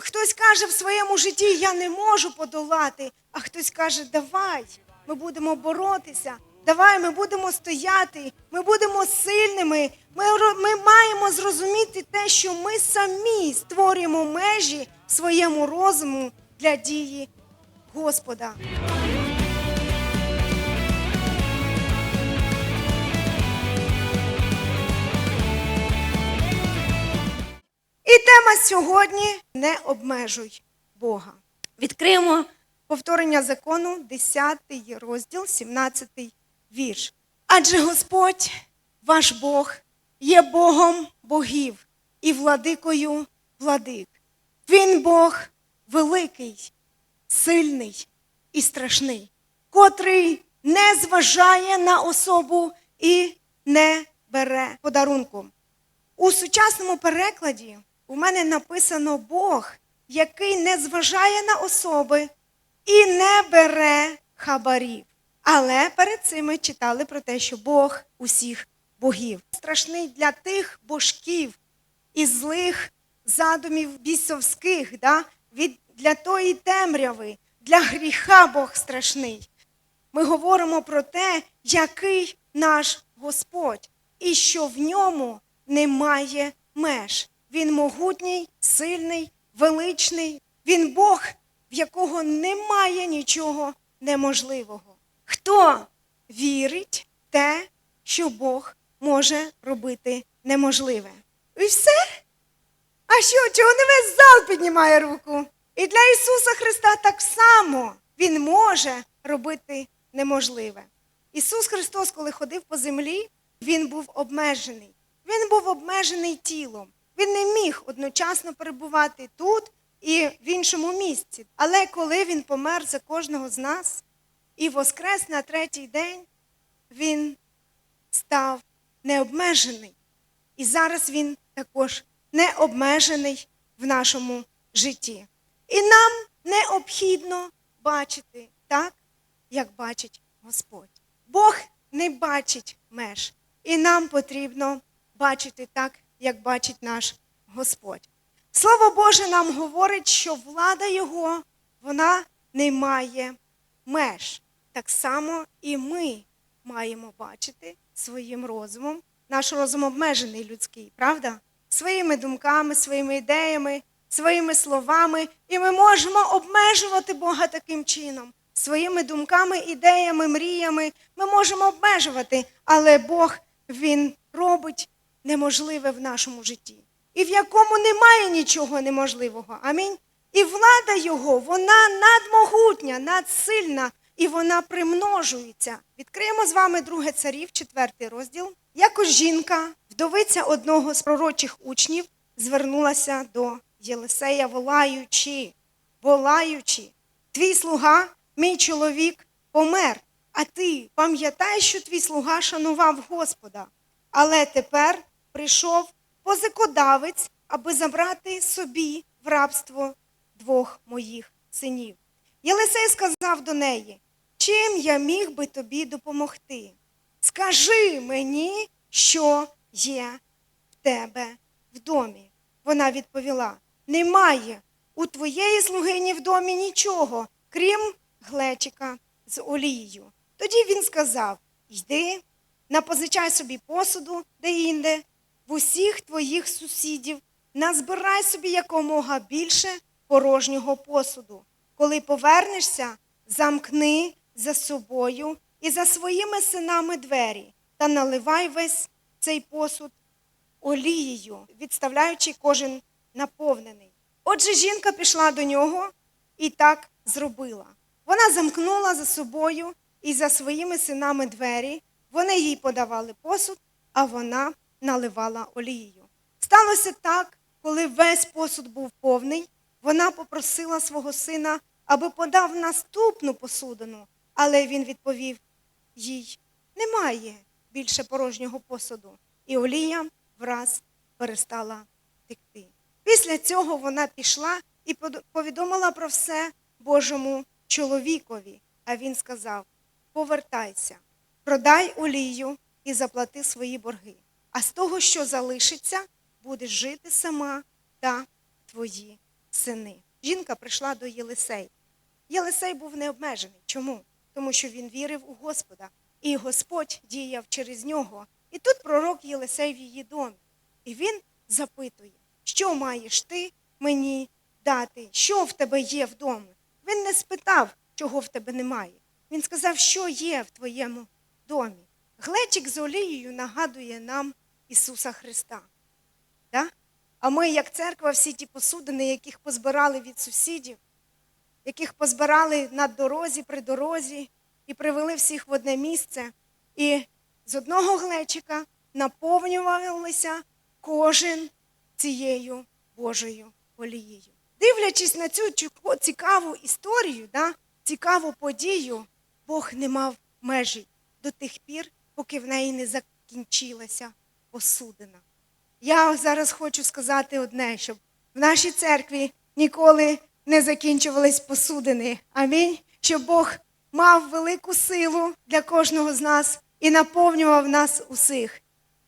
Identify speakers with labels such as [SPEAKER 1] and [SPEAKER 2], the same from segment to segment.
[SPEAKER 1] Хтось каже в своєму житті, я не можу подолати, а хтось каже, давай, ми будемо боротися, давай, ми будемо стояти, ми будемо сильними. Ми, ми маємо зрозуміти те, що ми самі створюємо межі своєму розуму для дії Господа. Тема сьогодні не обмежуй Бога. Відкриємо повторення закону, 10 розділ, 17 вірш. Адже Господь, ваш Бог, є Богом богів і владикою владик. Він Бог великий, сильний і страшний, котрий не зважає на особу і не бере подарунку. У сучасному перекладі у мене написано Бог, який не зважає на особи і не бере хабарів. Але перед цим ми читали про те, що Бог усіх богів. Страшний для тих божків і злих задумів бісовських, да? від, для тої темряви, для гріха Бог страшний. Ми говоримо про те, який наш Господь, і що в ньому немає меж. Він могутній, сильний, величний. Він Бог, в якого немає нічого неможливого. Хто вірить в те, що Бог може робити неможливе? І все? А що, чого не весь зал піднімає руку? І для Ісуса Христа так само Він може робити неможливе. Ісус Христос, коли ходив по землі, Він був обмежений. Він був обмежений тілом. Він не міг одночасно перебувати тут і в іншому місці. Але коли він помер за кожного з нас і воскрес на третій день, він став необмежений. І зараз він також не обмежений в нашому житті. І нам необхідно бачити так, як бачить Господь. Бог не бачить меж, і нам потрібно бачити так, як бачить наш Господь. Слово Боже нам говорить, що влада Його вона не має меж. Так само і ми маємо бачити своїм розумом. Наш розум обмежений людський, правда? Своїми думками, своїми ідеями, своїми словами. І ми можемо обмежувати Бога таким чином. Своїми думками, ідеями, мріями ми можемо обмежувати, але Бог Він робить неможливе в нашому житті. І в якому немає нічого неможливого. Амінь. І влада Його, вона надмогутня, надсильна, і вона примножується. Відкриємо з вами друге царів, четвертий розділ. Якось жінка, вдовиця одного з пророчих учнів, звернулася до Єлисея, волаючи, волаючи, твій слуга, мій чоловік, помер. А ти пам'ятаєш, що твій слуга шанував Господа. Але тепер прийшов позикодавець, аби забрати собі в рабство двох моїх синів. Єлисей сказав до неї, чим я міг би тобі допомогти? Скажи мені, що є в тебе в домі. Вона відповіла: Немає у твоєї слугині в домі нічого, крім глечика з олією. Тоді він сказав: Йди, напозичай собі посуду де-інде, в усіх твоїх сусідів, назбирай собі якомога більше порожнього посуду. Коли повернешся, замкни за собою і за своїми синами двері та наливай весь цей посуд олією, відставляючи кожен наповнений. Отже, жінка пішла до нього і так зробила. Вона замкнула за собою і за своїми синами двері. Вони їй подавали посуд, а вона наливала олією. Сталося так, коли весь посуд був повний, вона попросила свого сина, аби подав наступну посудину, але він відповів їй: немає більше порожнього посуду. І олія враз перестала текти. Після цього вона пішла і повідомила про все Божому чоловікові. А він сказав: Повертайся, продай олію і заплати свої борги. А з того, що залишиться, будеш жити сама та твої сини. Жінка прийшла до Єлисея. Єлисей був необмежений. Чому? Тому що він вірив у Господа, і Господь діяв через нього. І тут пророк Єлисей в її домі. І він запитує, що маєш ти мені дати, що в тебе є вдома. Він не спитав, чого в тебе немає. Він сказав, що є в твоєму домі. Глечик з олією нагадує нам Ісуса Христа. Да? А ми, як церква, всі ті посудини, яких позбирали від сусідів, яких позбирали на дорозі, при дорозі, і привели всіх в одне місце. І з одного глечика наповнювалися кожен цією Божою олією. Дивлячись на цю цікаву історію, да, цікаву подію, Бог не мав межі до тих пір, поки в неї не закінчилася посудина. Я зараз хочу сказати одне, щоб в нашій церкві ніколи не закінчувались посудини. Амінь. Щоб Бог мав велику силу для кожного з нас і наповнював нас усіх.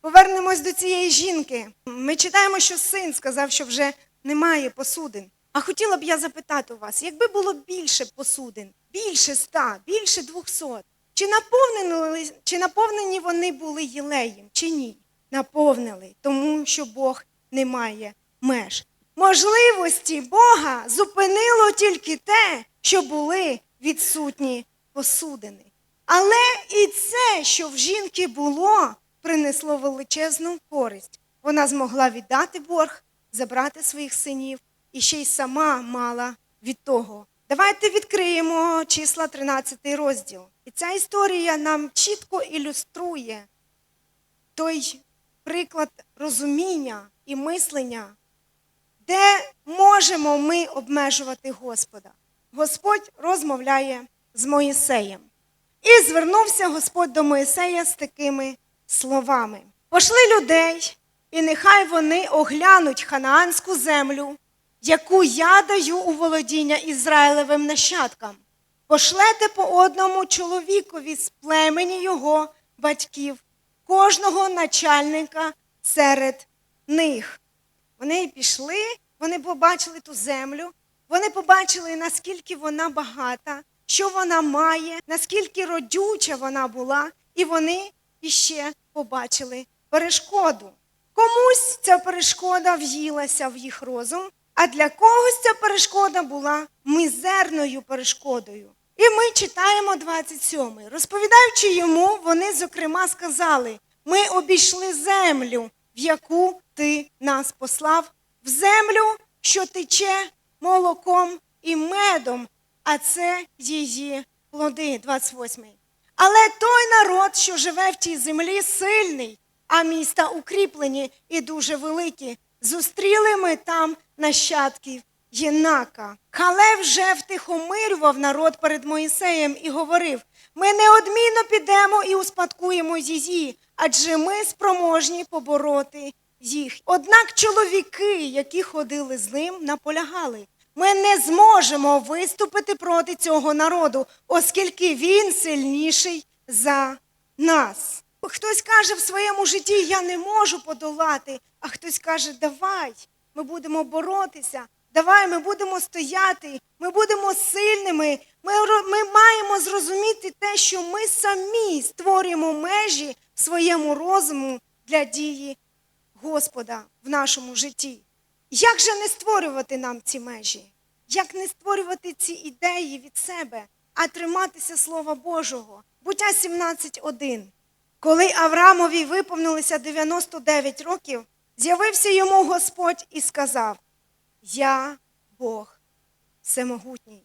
[SPEAKER 1] Повернемось до цієї жінки. Ми читаємо, що син сказав, що вже немає посудин. А хотіла б я запитати у вас, якби було більше посудин, більше ста, більше двохсот, чи наповнені, чи наповнені вони були єлеєм, чи ні? Наповнили, тому що Бог не має меж. Можливості Бога зупинило тільки те, що були відсутні посудини. Але і це, що в жінки було, принесло величезну користь. Вона змогла віддати борг, забрати своїх синів і ще й сама мала від того. Давайте відкриємо числа 13 розділ. І ця історія нам чітко ілюструє той приклад розуміння і мислення, де можемо ми обмежувати Господа. Господь розмовляє з Моїсеєм. І звернувся Господь до Моїсея з такими словами: Пошли людей, і нехай вони оглянуть ханаанську землю, яку я даю у володіння Ізраїлевим нащадкам. Пошлете по одному чоловікові з племені його батьків, кожного начальника серед них. Вони пішли, вони побачили ту землю, вони побачили, наскільки вона багата, що вона має, наскільки родюча вона була, і вони іще побачили перешкоду. Комусь ця перешкода в'їлася в їх розум, а для когось ця перешкода була мізерною перешкодою. І ми читаємо 27. Розповідаючи йому, вони, зокрема, сказали: ми обійшли землю, в яку ти нас послав, в землю, що тече молоком і медом, а це її плоди. 28. Але той народ, що живе в тій землі, сильний, а міста укріплені і дуже великі. Зустріли ми там нащадків Єнака. Халев вже втихомирював народ перед Моїсеєм і говорив: ми неодмінно підемо і успадкуємо її, адже ми спроможні побороти їх. Однак чоловіки, які ходили з ним, наполягали. Ми не зможемо виступити проти цього народу, оскільки він сильніший за нас. Хтось каже в своєму житті, я не можу подолати, а хтось каже, давай, ми будемо боротися, давай ми будемо стояти, ми будемо сильними. Ми, ми маємо зрозуміти те, що ми самі створюємо межі в своєму розуму для дії Господа в нашому житті. Як же не створювати нам ці межі? Як не створювати ці ідеї від себе, а триматися Слова Божого? Буття 17.1. Коли Авраамові виповнилося 99 років, з'явився йому Господь і сказав: Я Бог всемогутній.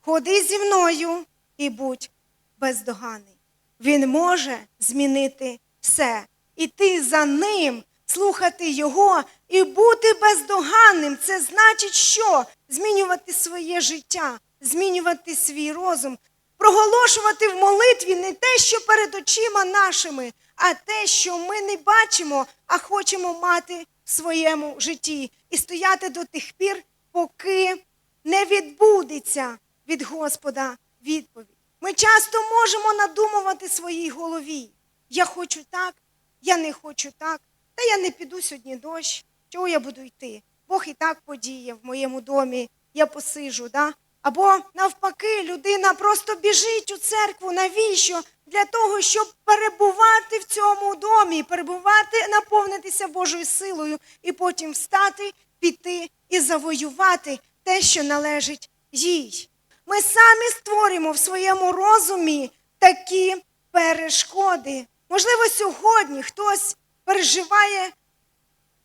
[SPEAKER 1] Ходи зі мною і будь бездоганий. Він може змінити все. Іти за ним, слухати його і бути бездоганним. Це значить, що? Змінювати своє життя, змінювати свій розум, проголошувати в молитві не те, що перед очима нашими, а те, що ми не бачимо, а хочемо мати своєму житті. І стояти до тих пір, поки не відбудеться від Господа відповідь. Ми часто можемо надумувати своїй голові. Я хочу так, я не хочу так, та я не піду сьогодні дощ, чого я буду йти? Бог і так подіє в моєму домі, я посижу. Да? Або навпаки, людина просто біжить у церкву. Навіщо? Для того, щоб перебувати в цьому домі, перебувати, наповнитися Божою силою і потім встати, піти і завоювати те, що належить їй. Ми самі створюємо в своєму розумі такі перешкоди. Можливо, сьогодні хтось переживає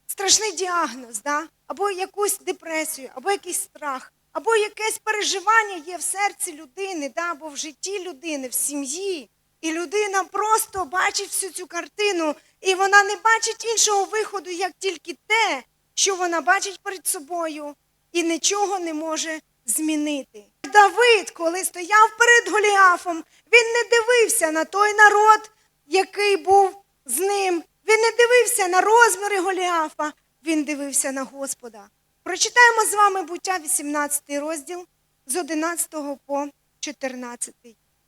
[SPEAKER 1] страшний діагноз, да? або якусь депресію, або якийсь страх, або якесь переживання є в серці людини, да? або в житті людини, в сім'ї. І людина просто бачить всю цю картину, і вона не бачить іншого виходу, як тільки те, що вона бачить перед собою, і нічого не може змінити. Давид, коли стояв перед Голіафом, він не дивився на той народ, який був з ним. Він не дивився на розміри Голіафа, він дивився на Господа. Прочитаємо з вами буття 18 розділ з 11 по 14.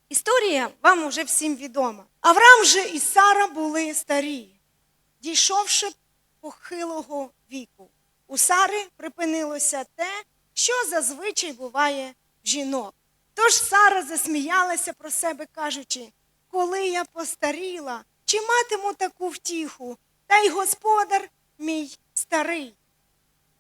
[SPEAKER 1] Історія вам уже всім відома. Авраам же і Сара були старі, дійшовши похилого віку. У Сари припинилося те, що зазвичай буває в жінок. Тож Сара засміялася про себе, кажучи, коли я постаріла, чи матиму таку втіху, та й господар мій старий.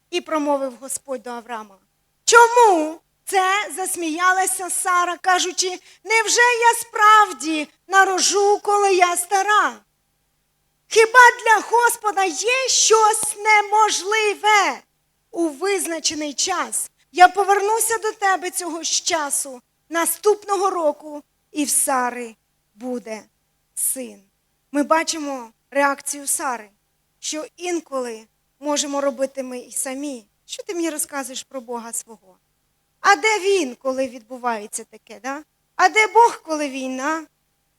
[SPEAKER 1] І промовив Господь до Авраама. Чому це засміялася Сара, кажучи, невже я справді нарожу, коли я стара? Хіба для Господа є щось неможливе у визначений час? Я повернуся до тебе цього ж часу наступного року, і в Сари буде син. Ми бачимо реакцію Сари, що інколи можемо робити ми і самі. Що ти мені розказуєш про Бога свого? А де він, коли відбувається таке? Да? А де Бог, коли війна?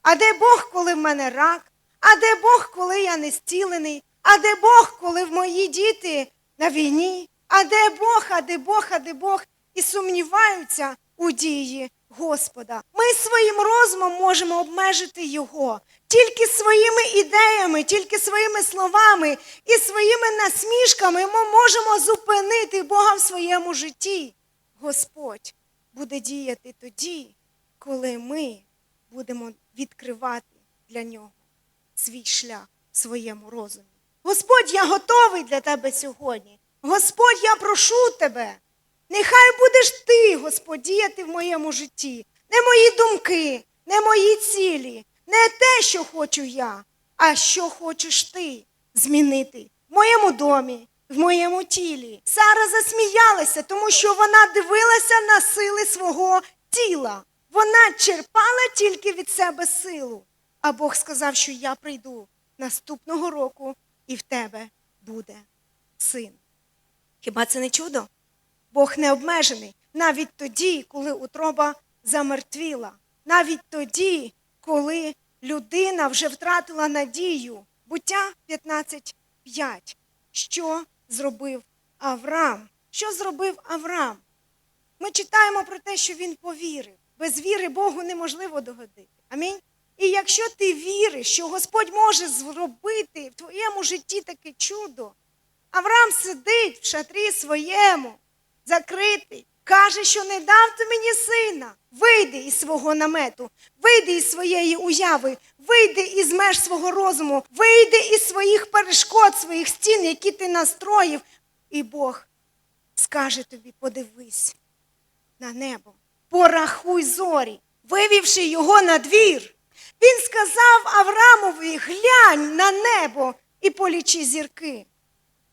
[SPEAKER 1] А де Бог, коли в мене рак? А де Бог, коли я не зцілений? А де Бог, коли в мої діти на війні? А де Бог, а де Бог, а де Бог? І сумніваються у дії Господа. Ми своїм розумом можемо обмежити Його. Тільки своїми ідеями, тільки своїми словами і своїми насмішками ми можемо зупинити Бога в своєму житті. Господь буде діяти тоді, коли ми будемо відкривати для нього свій шлях в своєму розумі. Господь, я готовий для тебе сьогодні. Господь, я прошу тебе. Нехай будеш ти, Господь, діяти в моєму житті. Не мої думки, не мої цілі, не те, що хочу я, а що хочеш ти змінити в моєму домі, в моєму тілі. Сара засміялася, тому що вона дивилася на сили свого тіла. Вона черпала тільки від себе силу. А Бог сказав, що я прийду наступного року, і в тебе буде син. Хіба це не чудо? Бог не обмежений навіть тоді, коли утроба замертвіла, навіть тоді, коли людина вже втратила надію. Буття 15.5. Що зробив Авраам? Що зробив Авраам? Ми читаємо про те, що він повірив. Без віри Богу неможливо догодити. Амінь. І якщо ти віриш, що Господь може зробити в твоєму житті таке чудо, Авраам сидить в шатрі своєму, закритий, каже, що не дав ти мені сина. Вийди із свого намету, вийди із своєї уяви, вийди із меж свого розуму, вийди із своїх перешкод, своїх стін, які ти настроїв. І Бог скаже тобі: подивись на небо, порахуй зорі, вивівши його на двір. Він сказав Аврамові: глянь на небо і полічи зірки.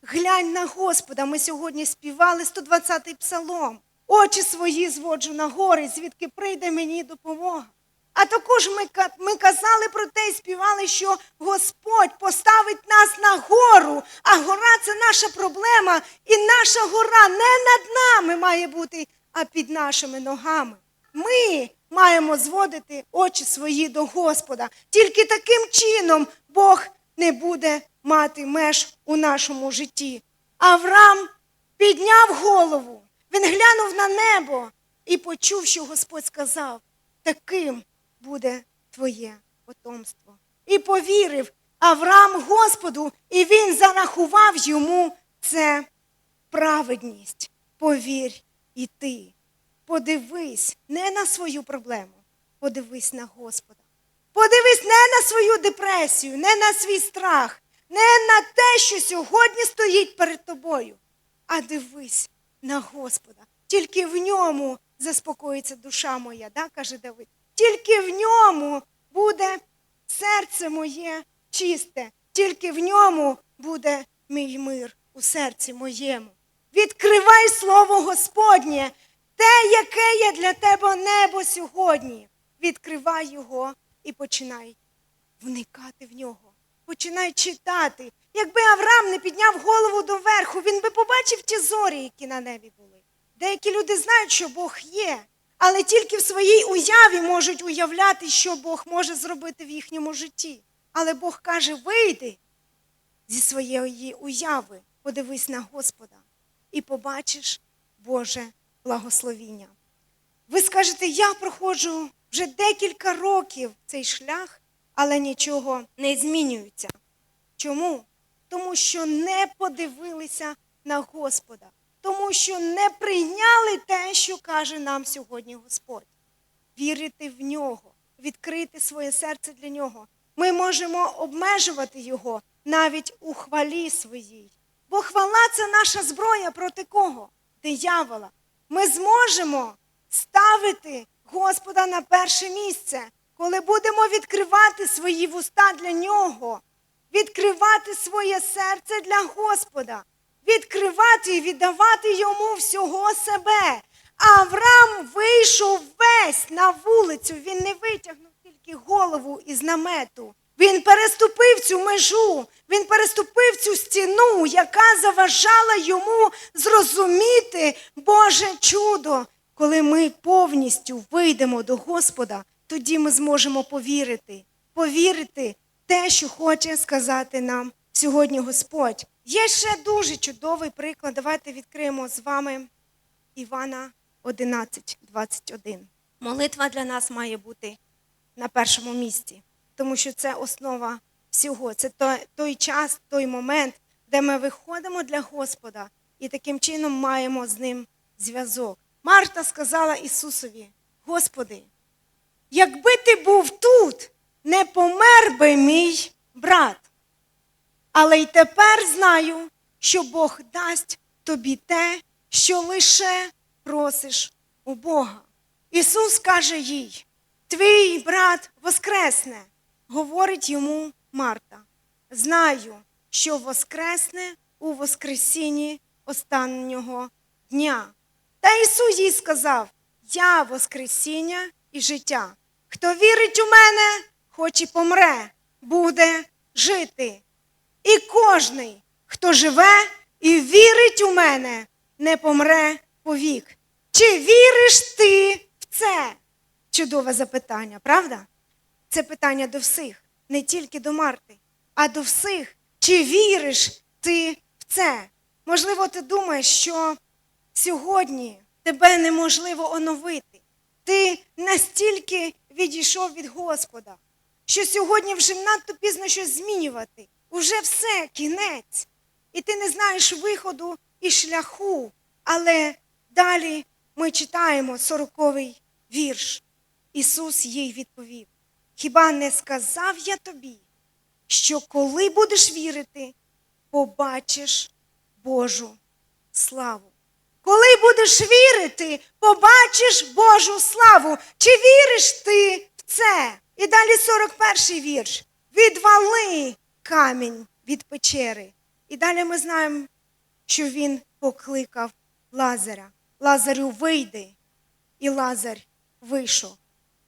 [SPEAKER 1] Глянь на Господа, ми сьогодні співали 120-й псалом. Очі свої зводжу на гори, звідки прийде мені допомога. А також ми, ми казали про те і співали, що Господь поставить нас на гору, а гора це наша проблема, і наша гора не над нами має бути, а під нашими ногами. Ми маємо зводити очі свої до Господа. Тільки таким чином Бог не буде мати меж у нашому житті. Авраам підняв голову, він глянув на небо і почув, що Господь сказав: таким буде твоє потомство. І повірив Авраам Господу, і він зарахував йому це праведність. Повір і ти. Подивись не на свою проблему, подивись на Господа. Подивись не на свою депресію, не на свій страх, не на те, що сьогодні стоїть перед тобою, а дивись на Господа. Тільки в ньому заспокоїться душа моя, да, каже Давид. Тільки в ньому буде серце моє чисте, тільки в ньому буде мій мир у серці моєму. Відкривай слово Господнє, те, яке є для тебе небо сьогодні. Відкривай його і починай вникати в нього. Починай читати. Якби Авраам не підняв голову доверху, він би побачив ті зорі, які на небі були. Деякі люди знають, що Бог є, але тільки в своїй уяві можуть уявляти, що Бог може зробити в їхньому житті. Але Бог каже: вийди зі своєї уяви, подивись на Господа і побачиш Боже благословіння. Ви скажете, я проходжу вже декілька років цей шлях, але нічого не змінюється. Чому? Тому що не подивилися на Господа, тому що не прийняли те, що каже нам сьогодні Господь. Вірити в нього, відкрити своє серце для нього. Ми можемо обмежувати його навіть у хвалі своїй. Бо хвала це наша зброя проти кого? Диявола. Ми зможемо ставити Господа на перше місце, коли будемо відкривати свої вуста для нього, відкривати своє серце для Господа, відкривати і віддавати йому всього себе. Авраам вийшов весь на вулицю, він не витягнув тільки голову із намету. Він переступив цю межу, він переступив цю стіну, яка заважала йому зрозуміти Боже чудо. Коли ми повністю вийдемо до Господа, тоді ми зможемо повірити, повірити те, що хоче сказати нам сьогодні Господь. Є ще дуже чудовий приклад. Давайте відкриємо з вами Івана 11, 21. Молитва для нас має бути на першому місці, тому що це основа всього. Це той, час, той момент, де ми виходимо для Господа і таким чином маємо з ним зв'язок. Марта сказала Ісусові: Господи, якби ти був тут, не помер би мій брат. Але й тепер знаю, що Бог дасть тобі те, що лише просиш у Бога. Ісус каже їй: Твій брат воскресне, говорить йому Марта. Знаю, що воскресне у Воскресінні останнього дня. Та Ісус їй сказав: Я Воскресіння і життя. Хто вірить у мене, хоч і помре, буде жити. І кожний, хто живе і вірить у мене, не помре повік. Чи віриш ти в це? Чудове запитання, правда? Це питання до всіх, не тільки до Марти, а до всіх. Чи віриш ти в це? Можливо, ти думаєш, що сьогодні тебе неможливо оновити. Ти настільки відійшов від Господа, що сьогодні вже надто пізно щось змінювати. Уже все, кінець. І ти не знаєш виходу і шляху. Але далі ми читаємо сороковий вірш. Ісус їй відповів: Хіба не сказав я тобі, що коли будеш вірити, побачиш Божу славу? Коли будеш вірити, побачиш Божу славу. Чи віриш ти в це? І далі 41 вірш. Відвали камінь від печери. І далі ми знаємо, що він покликав Лазаря. Лазарю вийди. І Лазар вийшов.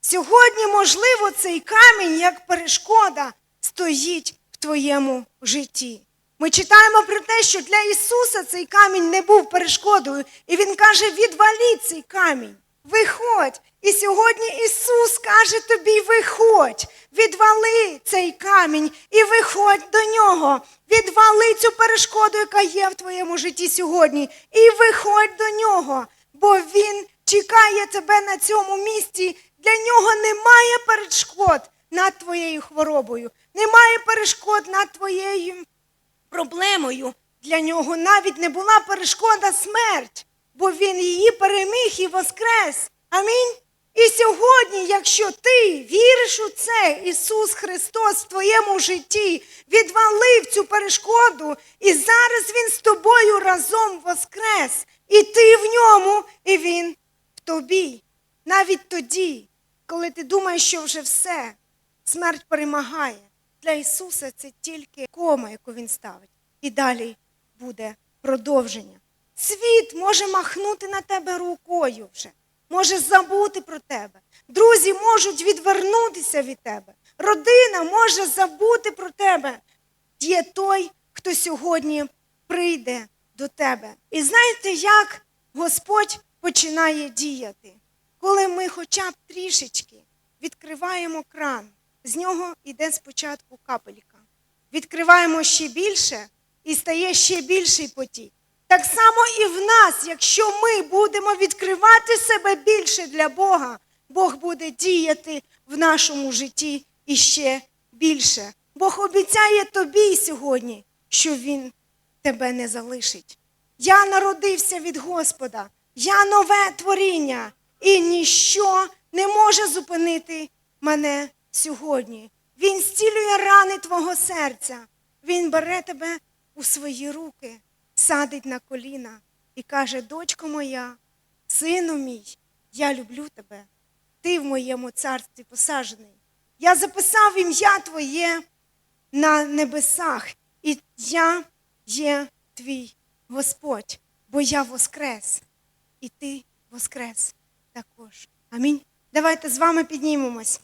[SPEAKER 1] Сьогодні, можливо, цей камінь, як перешкода, стоїть в твоєму житті. Ми читаємо про те, що для Ісуса цей камінь не був перешкодою, і Він каже: відваліть цей камінь, виходь. І сьогодні Ісус каже тобі: виходь, відвали цей камінь і виходь до нього. Відвали цю перешкоду, яка є в твоєму житті сьогодні, і виходь до нього, бо Він чекає тебе на цьому місці. Для нього немає перешкод над твоєю хворобою, немає перешкод над твоєю проблемою. для нього навіть не була перешкода смерть, бо він її переміг і воскрес. Амінь. І сьогодні, якщо ти віриш у це, Ісус Христос в твоєму житті відвалив цю перешкоду, і зараз Він з тобою разом воскрес, і ти в ньому, і Він в тобі. Навіть тоді, коли ти думаєш, що вже все, смерть перемагає. Для Ісуса це тільки кома, яку Він ставить. І далі буде продовження. Світ може махнути на тебе рукою вже, може забути про тебе. Друзі можуть відвернутися від тебе. Родина може забути про тебе. Є той, хто сьогодні прийде до тебе. І знаєте, як Господь починає діяти? Коли ми хоча б трішечки відкриваємо кран, з нього йде спочатку капелька. Відкриваємо ще більше і стає ще більший потік. Так само і в нас, якщо ми будемо відкривати себе більше для Бога, Бог буде діяти в нашому житті іще більше. Бог обіцяє тобі сьогодні, що Він тебе не залишить. Я народився від Господа, я нове творіння, і ніщо не може зупинити мене сьогодні. Він зцілює рани твого серця. Він бере тебе у свої руки, садить на коліна і каже: Дочко моя, сину мій, я люблю тебе. Ти в моєму царстві посаджений. Я записав ім'я Твоє на небесах, і я є твій Господь, бо я воскрес, і ти воскрес також. Амінь. Давайте з вами піднімемось.